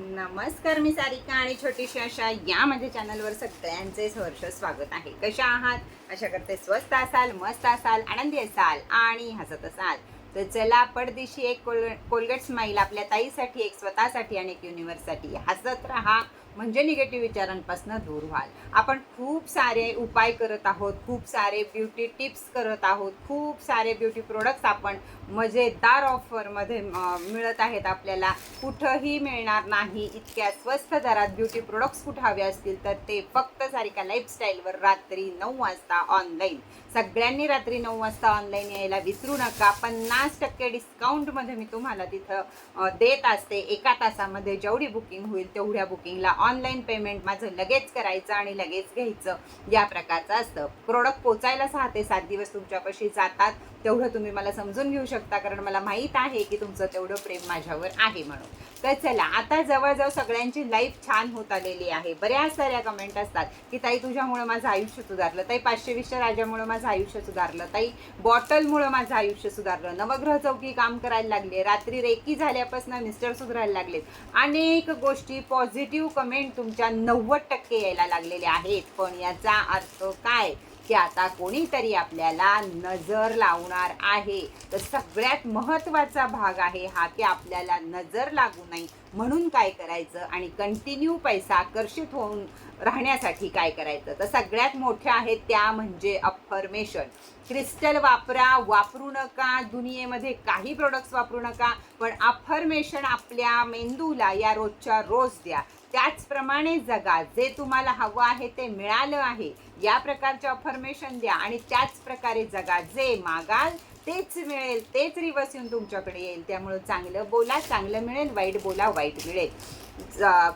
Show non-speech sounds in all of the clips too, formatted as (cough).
नमस्कार मी सारिका आणि छोटीशी अशा या माझ्या चॅनलवर सगळ्यांचे हर्ष स्वागत आहे. कशा आहात? अशा करते स्वस्त असाल मस्त असाल आनंदी असाल आणि हसत असाल. तर चला पडदिशी एक कोल कोलगेट स्माईल आपल्या ताईसाठी एक स्वतःसाठी आणि एक युनिव्हर्ससाठी हसत राहा. म्हणजे निगेटिव्ह विचारांपासून दूर व्हाल. आपण खूप सारे उपाय करत आहोत खूप सारे ब्युटी टिप्स करत आहोत खूप सारे ब्युटी प्रोडक्ट्स आपण मजेदार ऑफरमध्ये मिळत आहेत आपल्याला. कुठंही मिळणार नाही इतक्या स्वस्त दरात ब्युटी प्रोडक्ट्स कुठं हवे असतील तर ते फक्त सारिका लाईफस्टाईलवर रात्री नऊ वाजता ऑनलाईन सगळ्यांनी रात्री नऊ वाजता ऑनलाईन यायला विसरू नका. पन्नास टक्के डिस्काउंटमध्ये मी तुम्हाला तिथं देत असते. एका तासामध्ये जेवढी बुकिंग होईल तेवढ्या बुकिंगला ऑनलाईन पेमेंट माझं लगेच करायचं आणि लगेच घ्यायचं. या प्रकारचं असतं. प्रोडक्ट पोचायला सहा ते सात दिवस तुमच्यापाशी जातात. तेवढं तुम्ही मला समजून घेऊ शकता कारण मला माहीत आहे की तुमचं तेवढं प्रेम माझ्यावर आहे म्हणून. तर चला आता जवळजवळ सगळ्यांची लाईफ छान होत आलेली आहे. बऱ्याच साऱ्या कमेंट असतात की ताई तुझ्यामुळं माझं आयुष्य सुधारलं. ताई पाचशे वीसच्या राजामुळं माझं आयुष्य सुधारलं. ताई बॉटलमुळं माझं आयुष्य सुधारलं. नवग्रह चौकी काम करायला लागले. रात्री रेकी झाल्यापासून मिस्टर सुधारायला लागलेत. अनेक गोष्टी पॉझिटिव्ह कमेंट तुमच्या नव्वद टक्के यायला लागलेल्या आहेत. पण याचा अर्थ काय? की आता कोणीतरी आपल्याला नजर लावणार आहे. तर सगळ्यात महत्त्वाचा भाग आहे हा की आपल्याला नजर लागू नये. म्हणून काय करायचं आणि कंटिन्यू पैसा आकर्षित होऊन राहण्यासाठी काय करायचं? तर सगळ्यात मोठ्या आहेत त्या म्हणजे अफर्मेशन क्रिस्टल वापरा वापरू नका. दुनियेमध्ये काही प्रोडक्ट्स वापरू नका. पण अफर्मेशन आपल्या मेंदूला या रोजच्या रोज द्या. त्याचप्रमाणे जगा जे तुम्हाला हवं आहे ते मिळालं आहे. या प्रकारचे अफर्मेशन द्या आणि त्याच प्रकारे जगा जे मागाल तेच मिळेल तेच रिवर्स येऊन तुमच्याकडे येईल. त्यामुळं चांगलं बोला चांगलं मिळेल वाईट बोला वाईट मिळेल.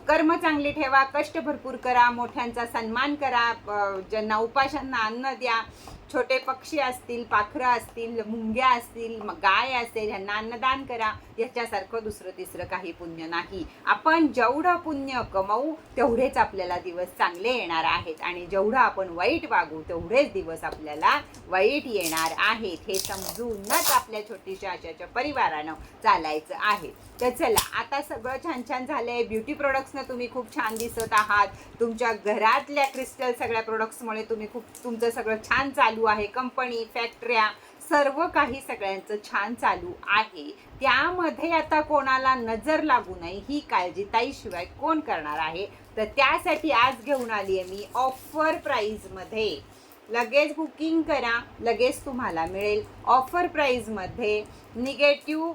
कर्म चांगले ठेवा कष्ट भरपूर करा मोठ्यांचा सन्मान करा ज्यांना उपाशांना अन्न द्या. छोटे पक्षी असतील पाखरं असतील मुंग्या असतील गाय असेल ह्यांना अन्नदान करा. याच्यासारखं दुसरं तिसरं काही पुण्य नाही. आपण जेवढं पुण्य कमवू तेवढेच आपल्याला दिवस चांगले येणार आहेत. आणि जेवढं आपण वाईट वागू तेवढेच दिवस आपल्याला वाईट येणार आहेत. हे समजूनच आपल्या छोटीशा अशाच्या परिवारानं चालायचं आहे. तर चला आता सगळं छान छान झालं आहे ब्युटी प्रोडक्ट्सनं तुम्ही खूप छान दिसत आहात. तुमच्या घरातल्या क्रिस्टल सगळ्या प्रोडक्ट्समुळे तुम्ही खूप तुमचं सगळं छान चालू आहे. कंपनी फॅक्टऱ्या सर्व काही सगळ्यांचं छान चालू आहे. त्यामध्ये आता कोणाला नजर लागू नये ही काळजी ताईशिवाय कोण करणार आहे? तर त्यासाठी आज घेऊन आली आहे मी ऑफर प्राईजमध्ये लगेच बुकिंग करा लगेच तुम्हाला मिळेल. ऑफर प्राईजमध्ये negative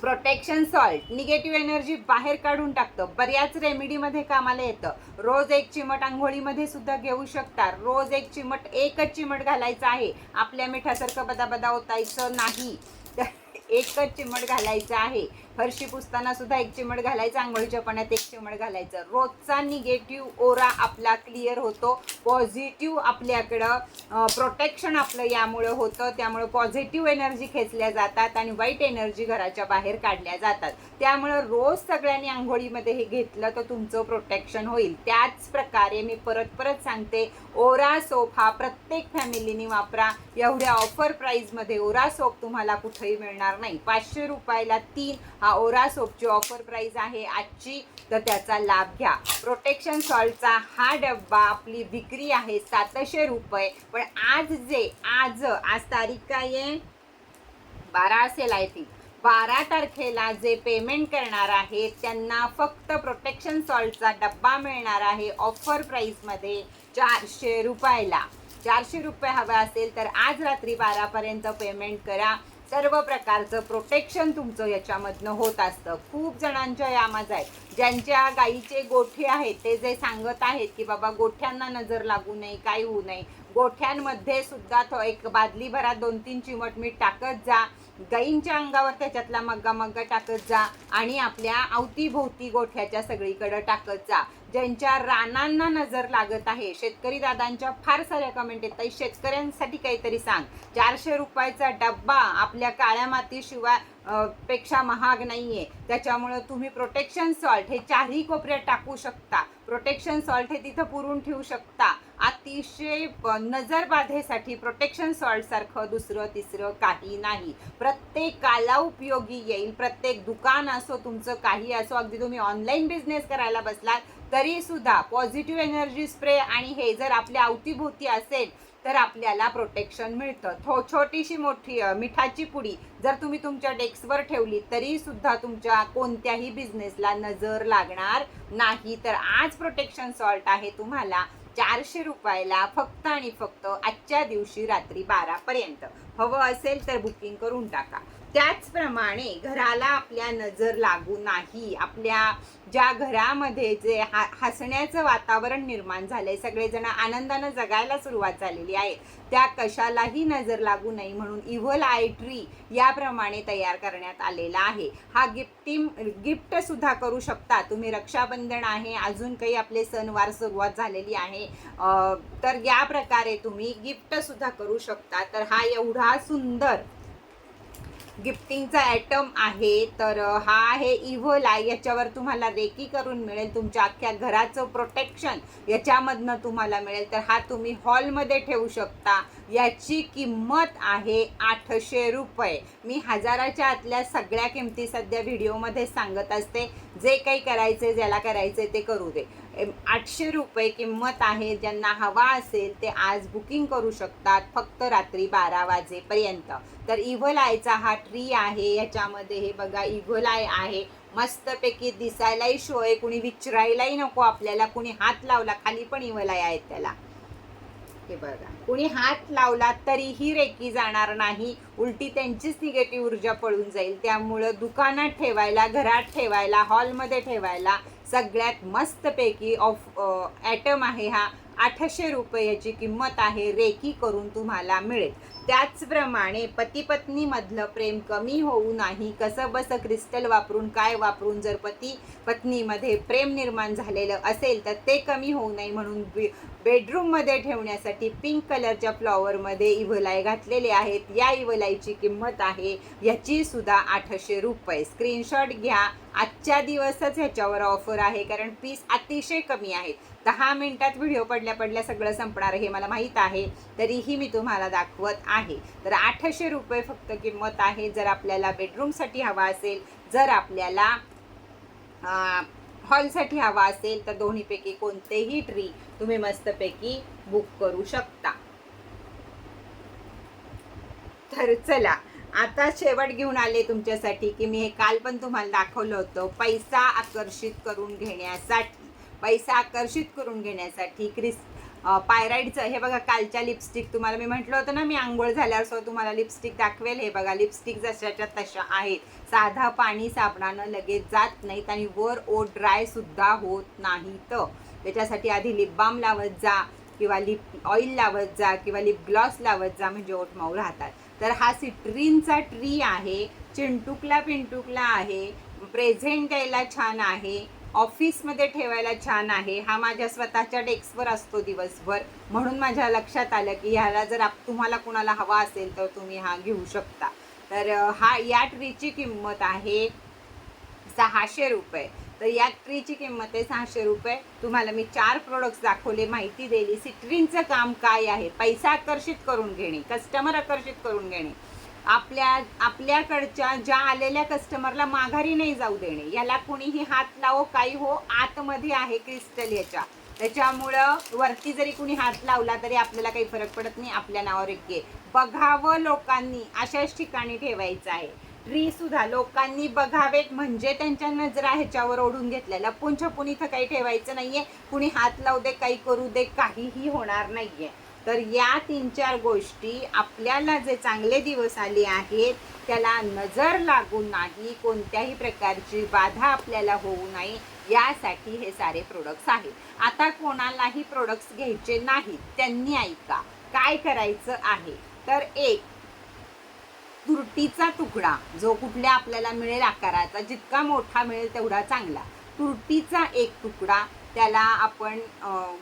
protection salt negative energy बाहेर काढून टाकतं. बऱ्याच रेमेडीमध्ये कामाला येतं. रोज एक चिमट आंघोळीमध्ये सुद्धा घेऊ शकता. रोज एक चिमट एकच चिमट घालायचं आहे. आपल्या मिठासारखं बदाबदा होतायचं ओतायचं नाही. तर (laughs) एकच चिमट घालायचं आहे. फरशी पुसताना सुद्धा एक चिमट घालायचं आंघोळीच्या पाण्यात एक चिमट घालायचं. रोजचा निगेटिव्ह ओरा आपला क्लिअर होतो. पॉझिटिव्ह आपल्याकडं प्रोटेक्शन आपलं यामुळं होतं. त्यामुळं पॉझिटिव्ह एनर्जी खेचल्या जातात आणि वाईट एनर्जी घराच्या बाहेर काढल्या जातात. त्यामुळं रोज सगळ्यांनी आंघोळीमध्ये हे घेतलं तर तुमचं प्रोटेक्शन होईल. त्याच प्रकारे मी परत परत सांगते ओरा सोप हा प्रत्येक फॅमिलीने वापरा. एवढ्या ऑफर प्राईजमध्ये ओरा सोप तुम्हाला कुठेही मिळणार नाही. पाचशे रुपयाला तीन हा ओरा सोपची ऑफर प्राईज आहे आजची. तर त्याचा लाभ घ्या. प्रोटेक्शन सॉल्टचा हा डब्बा आपली विक्री आहे सातशे रुपये. पण आज जे आज आज तारीख काय आहे? बारा असेल आय थिंक बारा तारखेला जे पेमेंट करणार आहेत त्यांना फक्त प्रोटेक्शन सॉल्टचा डब्बा मिळणार आहे ऑफर प्राईसमध्ये चारशे रुपयाला. चारशे रुपये हवे असेल तर आज रात्री बारापर्यंत पेमेंट करा. सर्व प्रकारचं प्रोटेक्शन तुमचं याच्यामधनं होत असतं. खूप जणांच्या यामाज आहेत. ज्यांच्या गाईचे गोठे आहेत ते जे सांगत आहेत की बाबा गोठ्यांना नजर लागू नये काही होऊ नये. गोठ्यांमध्ये सुद्धा तो एक बादलीभरात दोन तीन चिमट मीठ टाकत जा. गाईंच्या अंगावर त्याच्यातला मग्गा मग्गा टाकत जा आणि आपल्या अवतीभोवती गोठ्याच्या सगळीकडं टाकत जा. ज्यांच्या रानांना नजर लागत आहे शेतकरी दादांच्या फार साऱ्या कमेंट येत आहेत शेतकऱ्यांसाठी काहीतरी सांग. चारशे रुपयाचा डब्बा आपल्या काळ्या मातीशिवायपेक्षा महाग नाही आहे त्याच्यामुळं तुम्ही प्रोटेक्शन सॉल्ट हे चारही कोपऱ्यात टाकू शकता. प्रोटेक्शन सॉल्ट हे तिथं पुरून ठेवू शकता. अतिशय नजरबाधेसाठी प्रोटेक्शन सॉल्टसारखं दुसरं तिसरं काही नाही. प्रत्येकाला उपयोगी येईल प्रत्येक दुकान असो तुमचं काही असो अगदी तुम्ही ऑनलाईन बिझनेस करायला बसलात तरीसुद्धा पॉझिटिव्ह एनर्जी स्प्रे आणि हे जर आपल्या अवतीभोवती असेल तर आपल्याला प्रोटेक्शन मिळतं. थो छोटीशी मोठी मिठाची पुडी जर तुम्ही तुमच्या डेस्कवर ठेवली तरीसुद्धा तुमच्या कोणत्याही बिझनेसला नजर लागणार नाही. तर आज प्रोटेक्शन सॉल्ट आहे तुम्हाला चारशे रुपयाला फक्त आणि फक्त आजच्या दिवशी रात्री बारापर्यंत. हवं असेल तर बुकिंग करून टाका. त्याचप्रमाणे घराला आपल्या नजर लागू नाही. आपल्या ज्या घरामध्ये जे हा हसण्याचं वातावरण निर्माण झालंय सगळेजण आनंदानं जगायला सुरुवात झालेली आहे त्या कशालाही नजर लागू नये म्हणून इव्हल आय ट्री याप्रमाणे तयार करण्यात आलेला आहे. हा गिफ्टिम गिफ्टसुद्धा करू शकता. तुम्ही रक्षाबंधन आहे अजून काही आपले सणवार सुरुवात झालेली आहे तर या प्रकारे तुम्ही गिफ्टसुद्धा करू शकता. तर हा एवढा सुंदर गिफ्टिंगचा ॲटम आहे तर हा आहे इव्हल आहे याच्यावर तुम्हाला रेकी करून मिळेल तुमच्या अख्ख्या घराचं प्रोटेक्शन याच्यामधनं तुम्हाला मिळेल. तर हा तुम्ही हॉलमध्ये ठेवू शकता. याची किंमत आहे आठशे रुपये. मी हजाराच्या आतल्या सगळ्या किमती सध्या व्हिडिओमध्ये सांगत असते. जे काही करायचे ज्याला करायचे ते करू दे. आठशे रुपये किंमत आहे ज्यांना हवा असेल ते आज बुकिंग करू शकतात फक्त रात्री बारा वाजेपर्यंत. तर इव्हल आयचा हा ट्री आहे याच्यामध्ये हे बघा इव्हल आय आहे. मस्तपैकी दिसायलाही शो आहे कुणी विचारायलाही नको आपल्याला कुणी हात लावला खाली पण इव्हल आय आहेत त्याला. हे बघा कुणी हात लावला तरीही रेकी जाणार नाही उलटी त्यांचीच निगेटिव्ह ऊर्जा पळून जाईल. त्यामुळं दुकानात ठेवायला घरात ठेवायला हॉलमध्ये ठेवायला सगळ्यात मस्तपैकी ऑफ ॲटम आहे हा. आठशे रुपये याची किंमत आहे रेकी करून तुम्हाला मिळेल. त्याचप्रमाणे पतीपत्नीमधलं प्रेम कमी होऊ नाही. कसं बसं क्रिस्टल वापरून काय वापरून जर पती पत्नीमध्ये प्रेम निर्माण झालेलं असेल तर ते कमी होऊ नये म्हणून बे बेडरूममध्ये ठेवण्यासाठी पिंक कलरच्या फ्लॉवरमध्ये इवलाई घातलेले आहेत. या इवलाईची किंमत आहे याची सुद्धा आठशे रुपये. स्क्रीनशॉट घ्या. आजच्या दिवसच ह्याच्यावर ऑफर आहे कारण पीस अतिशय कमी आहेत. दहा मिनटात व्हिडिओ पडल्या पडल्या सगळं संपणार हे मला माहीत आहे तरीही मी तुम्हाला दाखवत आहे. तर आठशे रुपये फक्त किंमत आहे जर आपल्याला बेडरूमसाठी हवा असेल जर आपल्याला हॉलसाठी हवा असेल तर दोन्हीपैकी कोणतेही ट्री तुम्ही मस्तपैकी बुक करू शकता. तर चला आता शेवट घेऊन आले तुमच्यासाठी की मी हे काल पण तुम्हाला दाखवलं होतं पैसा आकर्षित करून घेण्यासाठी. पैसा आकर्षित करून घेण्यासाठी. क्रिस पायराईडचं हे बघा कालच्या लिपस्टिक तुम्हाला मी म्हटलं होतं ना मी आंघोळ झाल्यावर सुद्धा तुम्हाला लिपस्टिक दाखवेल. हे बघा लिपस्टिक जशाच्या तशा आहेत. साधा पाणी साबणानं लगेच जात नाहीत आणि वर ओ ड्रायसुद्धा होत नाहीत. त्याच्यासाठी आधी लिप बाम लावत जा किंवा लिप ऑइल लावत जा किंवा लिप ग्लॉस लावत जा म्हणजे ओठ राहतात. तर हा सिट्रीनचा ट्री आहे. चिंटुकला पिंटुकला आहे. प्रेझेंट द्यायला छान आहे. ऑफिसमध्ये ठेवायला छान आहे. हा माझ्या स्वतःच्या डेस्कवर असतो दिवसभर. म्हणून माझ्या लक्षात आलं की ह्याला जर आप तुम्हाला कुणाला हवा असेल तर तुम्ही हा घेऊ शकता. तर हा या ट्रीची किंमत आहे सहाशे रुपये. तर या ट्रीची किंमत आहे सहाशे रुपये. तुम्हाला मी चार प्रोडक्ट्स दाखवले माहिती दिली. सिट्रीनचं काम काय आहे? पैसा आकर्षित करून घेणे कस्टमर आकर्षित करून घेणे. आपल्या आपल्याकडच्या ज्या आलेल्या कस्टमरला माघारी नाही जाऊ देणे. याला कुणीही हात लावो काही हो आतमध्ये आहे क्रिस्टल याच्या. त्याच्यामुळं वरती जरी कुणी हात लावला तरी आपल्याला काही फरक पडत नाही आपल्या नावावर एक घे बघावं लोकांनी अशाच ठिकाणी ठेवायचं आहे. ट्री सुद्धा लोकांनी बघावेत म्हणजे त्यांच्या नजरा ह्याच्यावर ओढून घेतल्या लपून छपून इथं काही ठेवायचं नाहीये. कुणी हात लावू दे काही करू दे काहीही होणार नाहीये. तर या तीन चार गोष्टी आपल्याला जे चांगले दिवस आले आहेत त्याला नजर लागू नाही कोणत्याही प्रकारची बाधा आपल्याला होऊ नये यासाठी हे सारे प्रोडक्ट्स आहेत. आता कोणालाही प्रोडक्ट्स घ्यायचे नाहीत त्यांनी ऐका काय करायचं आहे? तर एक तुरटीचा तुकडा जो कुठल्या आपल्याला मिळेल आकाराचा जितका मोठा मिळेल तेवढा चांगला. तुरटीचा एक तुकडा त्याला आपण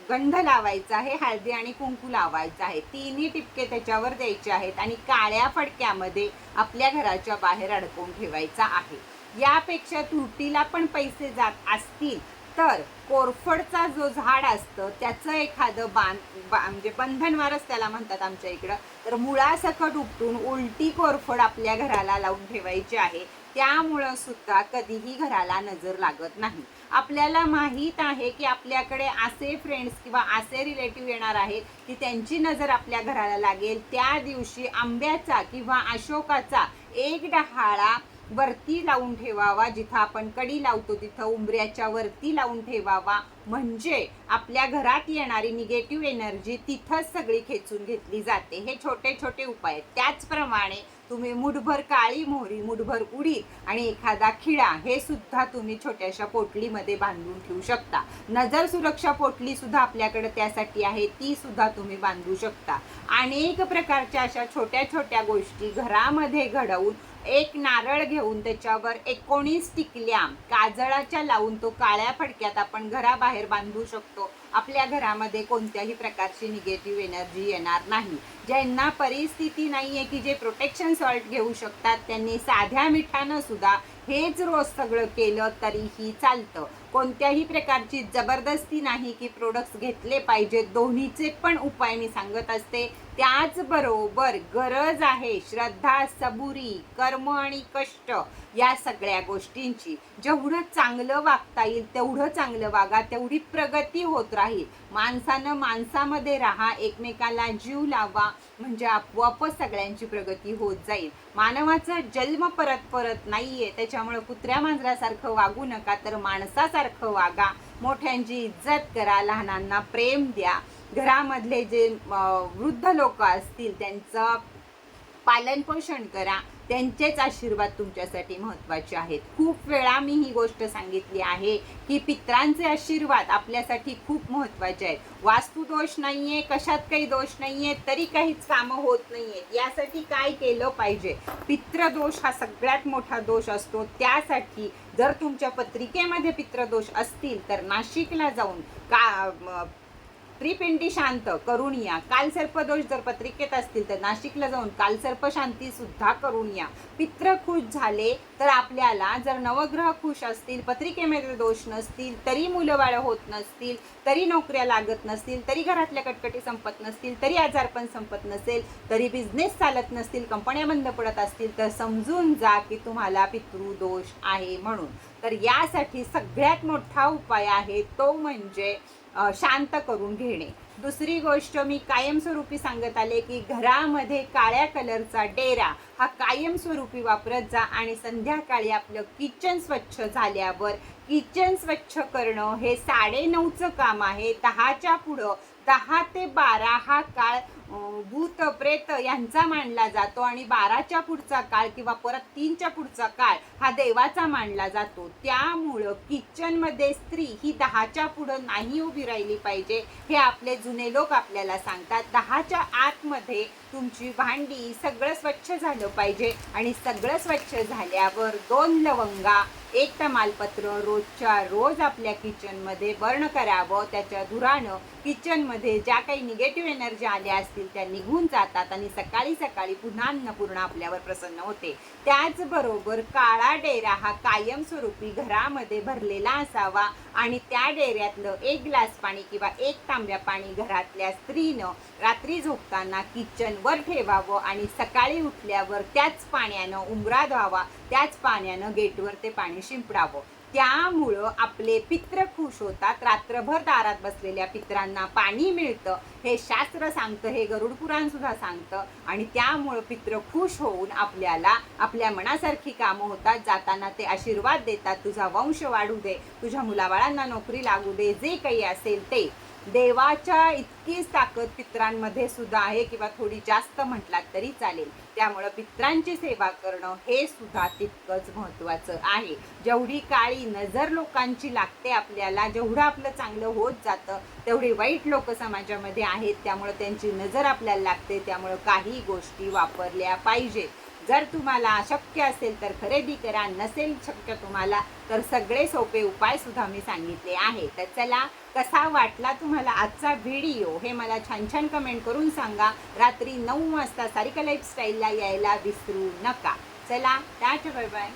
गंध लावायचा आहे हळदी आणि कुंकू लावायचा आहे. तिन्ही टिपके त्याच्यावर द्यायचे आहेत आणि काळ्या फडक्यामध्ये आपल्या घराच्या बाहेर अडकवून ठेवायचा आहे. यापेक्षा तुरटीला पण पैसे जात असतील तर कोरफडचा जो झाड असतं त्याचं एखादं बांध बा म्हणजे बंधनवारच त्याला म्हणतात आमच्या इकडं. तर मुळासकट उपटून उलटी कोरफड आपल्या घराला लावून ठेवायची आहे. त्यामुळं सुद्धा कधीही घराला नजर लागत नाही. आपल्याला माहीत आहे की आपल्याकडे असे फ्रेंड्स किंवा असे रिलेटिव्ह येणार आहेत की त्यांची नजर आपल्या घराला लागेल. त्या दिवशी आंब्याचा किंवा अशोकाचा एक डहाळा वरती लावून ठेवावा जिथं आपण कडी लावतो तिथं उंबऱ्याच्या वरती लावून ठेवावा. म्हणजे आपल्या घरात येणारी निगेटिव्ह एनर्जी तिथंच सगळी खेचून घेतली जाते. हे छोटे छोटे उपाय आहेत. त्याचप्रमाणे तुम्ही मुठभर काळी मोहरी मुठभर उडीद आणि एखादा खिळा हे सुद्धा तुम्ही छोट्याशा पोटलीमध्ये बांधून ठेवू शकता. नजर सुरक्षा पोटली सुद्धा आपल्याकडे त्यासाठी आहे ती सुद्धा तुम्ही बांधू शकता. अनेक प्रकारच्या अशा छोट्या छोट्या गोष्टी घरामध्ये घडवून एक नारळ घेऊन त्याच्यावर एकोणीस टिकल्या काजळाच्या लावून तो काळ्या फडक्यात आपण घराबाहेर बांधू शकतो. आपल्या घरामध्ये कोणत्याही प्रकारची निगेटिव्ह एनर्जी येणार नाही. ज्यांना परिस्थिती नाही आहे की जे प्रोटेक्शन सॉल्ट घेऊ शकतात त्यांनी साध्या मिठानं सुद्धा हेच रोज सगळं केलं तरीही चालतं. कोणत्याही प्रकारची जबरदस्ती नाही की प्रोडक्ट्स घेतले पाहिजेत दोन्हीचे पण उपाय मी सांगत असते. त्याचबरोबर गरज आहे श्रद्धा सबुरी कर्म आणि कष्ट. या सगळ्या गोष्टींची. जेवढं चांगलं वागता येईल तेवढं चांगलं वागा तेवढी प्रगती होत राहील. माणसानं माणसामध्ये राहा एकमेकाला जीव लावा म्हणजे आपोआपच सगळ्यांची प्रगती होत जाईल. मानवाचा जन्म परत परत नाही आहे त्याच्यामुळे कुत्र्या मांजरासारखं वागू नका तर माणसासारखं वागा. मोठ्यांची इज्जत करा लहानांना प्रेम द्या. घरामधले जे वृद्ध लोक असतील त्यांचं पालन पोषण करा. त्यांचेच आशीर्वाद तुमच्यासाठी महत्त्वाचे आहेत. खूप वेळा मी ही गोष्ट सांगितली आहे की पित्रांचे आशीर्वाद आपल्यासाठी खूप महत्त्वाचे आहेत. वास्तुदोष नाहीये कशात काही दोष नाहीये तरी काहीच कामं होत नाहीयेत यासाठी काय केलं पाहिजे? पित्रदोष हा सगळ्यात मोठा दोष असतो. त्यासाठी जर तुमच्या पत्रिकेमध्ये पित्रदोष असतील तर नाशिकला जाऊन का त्रिपिंडी शांत करून या. काल सर्पदोष जर पत्रिकेत असतील तर नाशिकला जाऊन कालसर्प शांती सुद्धा करून या. पित्र खुश झाले तर आपल्याला जर नवग्रह खुश असतील पत्रिकेमध्ये दोष नसतील तरी मुलंबाळ होत नसतील तरी नोकऱ्या लागत नसतील तरी घरातल्या कटकटी संपत नसतील तरी आजारपण संपत नसेल तरी बिझनेस चालत नसतील कंपन्या बंद पडत असतील तर समजून जा की तुम्हाला पितृदोष आहे म्हणून. तर यासाठी सगळ्यात मोठा उपाय आहे तो म्हणजे शांत करून घेणे. दुसरी गोष्ट मी कायमस्वरूपी सांगत आले की घरामध्ये काळ्या कलरचा डेरा हा कायमस्वरूपी वापरत जा आणि संध्याकाळी आपलं किचन स्वच्छ झाल्यावर किचन स्वच्छ करणं हे साडेनऊचं काम आहे. दहाच्या पुढं दहा ते बारा हा काळ भूत प्रेत यांचा मानला जातो आणि बाराच्या पुढचा काळ किंवा परत तीनच्या पुढचा काळ हा देवाचा मानला जातो. त्यामुळं किचनमध्ये स्त्री ही दहाच्या पुढं नाही उभी राहिली पाहिजे हे आपले जुने लोक आपल्याला सांगतात. दहाच्या आतमध्ये तुमची भांडी सगळं स्वच्छ झालं पाहिजे आणि सगळं स्वच्छ झाल्यावर दोन लवंगा एक तमालपत्र रोजच्या रोज आपल्या किचनमध्ये बर्न करावं त्याच्या धुरानं किचनमध्ये ज्या काही निगेटिव्ह एनर्जी आल्या असतील त्या निघून जातात आणि सकाळी सकाळी पुन्हा अन्नपूर्ण आपल्यावर प्रसन्न होते. त्याचबरोबर काळा डेरा हा कायमस्वरूपी घरामध्ये भरलेला असावा आणि त्या डेऱ्यातलं एक ग्लास पाणी किंवा एक तांब्या पाणी घरातल्या स्त्रीनं रात्री झोपताना किचनवर ठेवावं आणि सकाळी उठल्यावर त्याच पाण्यानं उंबरा धुवावा त्याच पाण्यानं गेटवर ते पाणी शिंपडावं. त्यामुळं आपले पित्र खुश होतात. रात्रभर दारात बसलेल्या पित्रांना पाणी मिळतं. हे शास्त्र सांगतं हे गरुड पुराण सुद्धा सांगतं. आणि त्यामुळं पित्र खुश होऊन आपल्याला आपल्या मनासारखी कामं होतात. जाताना ते आशीर्वाद देतात. तुझा वंश वाढू दे. तुझ्या मुलाबाळांना नोकरी लागू दे. जे काही असेल ते. देवाच्या इतकीच ताकद पित्रांमध्ये सुद्धा आहे किंवा थोडी जास्त म्हटलात तरी चालेल. त्यामुळं पित्रांची सेवा करणं हे सुद्धा तितकंच महत्त्वाचं आहे. जेवढी काळी नजर लोकांची लागते आपल्याला जेवढं आपलं चांगलं होत जातं तेवढी वाईट लोक समाजामध्ये आहेत. त्यामुळं त्यांची नजर आपल्याला लागते. त्यामुळं काही गोष्टी वापरल्या पाहिजेत. जर तुम्हाला शक्य असेल तर खरेदी करा. नसेल शक्य तुम्हाला तर सगळे सोपे उपायसुद्धा मी सांगितले आहे. तर चला कसा वाटला तुम्हाला आजचा व्हिडिओ? हे मला छान छान कमेंट करून सांगा. रात्री नऊ वाजता सारिका लाईफस्टाईलला यायला विसरू नका. चला टाटा बाय बाय